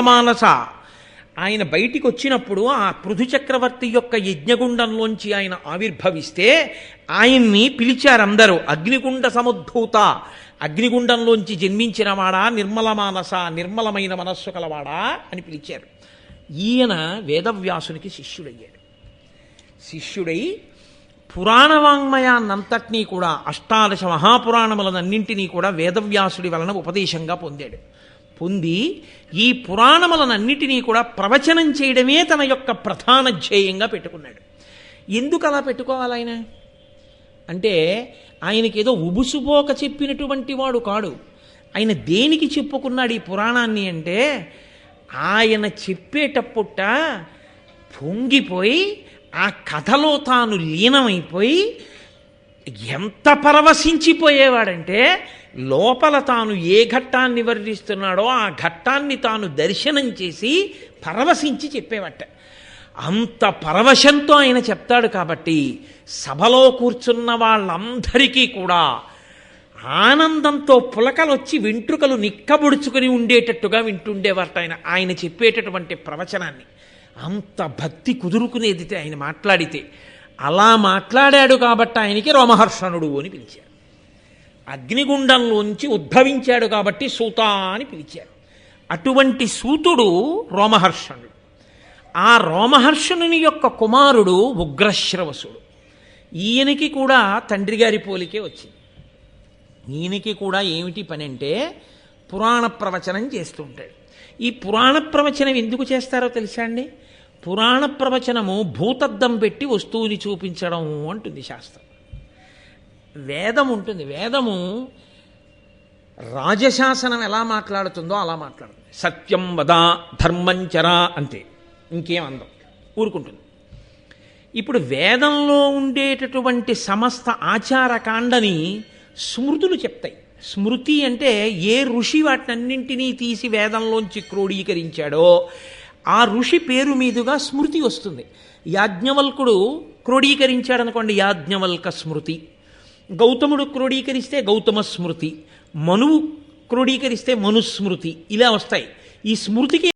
మానస ఆయన బయటికి వచ్చినప్పుడు ఆ పృథు చక్రవర్తి యొక్క యజ్ఞగుండంలోంచి ఆయన ఆవిర్భవిస్తే ఆయన్ని పిలిచారందరూ. అగ్నిగుండ సముద్ధూత అగ్నిగుండంలోంచి జన్మించినవాడా నిర్మల మానస నిర్మలమైన మనస్సు కలవాడా? అని పిలిచారు. ఈయన వేదవ్యాసునికి శిష్యుడయ్యాడు. శిష్యుడై పురాణ వాంగ్మయాన్నంతటినీ కూడా అష్టాదశ మహాపురాణములనన్నింటినీ కూడా వేదవ్యాసుడి వలన ఉపదేశంగా పొందాడు. పొంది ఈ పురాణములనన్నిటినీ కూడా ప్రవచనం చేయడమే తన యొక్క ప్రధాన ధ్యేయంగా పెట్టుకున్నాడు. ఎందుకు అలా పెట్టుకోవాలి ఆయన అంటే ఆయనకి ఏదో ఉబుసుపోక చెప్పినటువంటి వాడు కాడు. ఆయన దేనికి చెప్పుకున్నాడు ఈ పురాణాన్ని అంటే ఆయన చెప్పేటప్పుట పొంగిపోయి ఆ కథలో తాను లీనమైపోయి ఎంత పరవశించిపోయేవాడంటే లోపల తాను ఏ ఘట్టాన్ని వర్ణిస్తున్నాడో ఆ ఘట్టాన్ని తాను దర్శనం చేసి పరవశించి చెప్పేవట. అంత పరవశంతో ఆయన చెప్తాడు కాబట్టి సభలో కూర్చున్న వాళ్ళందరికీ కూడా ఆనందంతో పులకలొచ్చి వెంట్రుకలు నిక్కబుడుచుకుని ఉండేటట్టుగా వింటుండేవారట ఆయన. ఆయన చెప్పేటటువంటి ప్రవచనాన్ని. అంత భక్తి కుదురుకునేది ఆయన మాట్లాడితే. అలా మాట్లాడాడు కాబట్టి ఆయనకి రోమహర్షణుడు అని పిలిచారు. అగ్నిగుండంలోంచి ఉద్భవించాడు కాబట్టి సూత అని పిలిచారు అటువంటి సూతుడు రోమహర్షణుడు. ఆ రోమహర్షణుని యొక్క కుమారుడు ఉగ్రశ్రవసుడు. ఈయనకి కూడా తండ్రి గారి పోలికే వచ్చింది. ఈయనకి కూడా ఏమిటి పని అంటే పురాణ ప్రవచనం చేస్తుంటాడు. ఈ పురాణ ప్రవచనం ఎందుకు చేస్తారో తెలుసా అండి? పురాణ ప్రవచనము భూతద్దం పెట్టి వస్తువుని చూపించడం అంటుంది శాస్త్రం. వేదం ఉంటుంది. వేదము రాజశాసనం ఎలా మాట్లాడుతుందో అలా మాట్లాడుతుంది. సత్యం వదా ధర్మంచరా అంతే. ఇంకేం అందం. ఊరుకుంటుంది. ఇప్పుడు వేదంలో ఉండేటటువంటి సమస్త ఆచారకాండని స్మృతులు చెప్తాయి. స్మృతి అంటే ఏ ఋషి వాటినన్నింటినీ తీసి వేదంలోంచి క్రోడీకరించాడో ఆ ఋషి పేరు మీదుగా స్మృతి వస్తుంది. యాజ్ఞవల్కుడు క్రోడీకరించాడనుకోండి యాజ్ఞవల్క స్మృతి. గౌతముడు క్రోడీకరిస్తే గౌతమ స్మృతి మనువు క్రోడీకరిస్తే మనుస్మృతి ఇలా వస్తాయి. ఈ స్మృతికి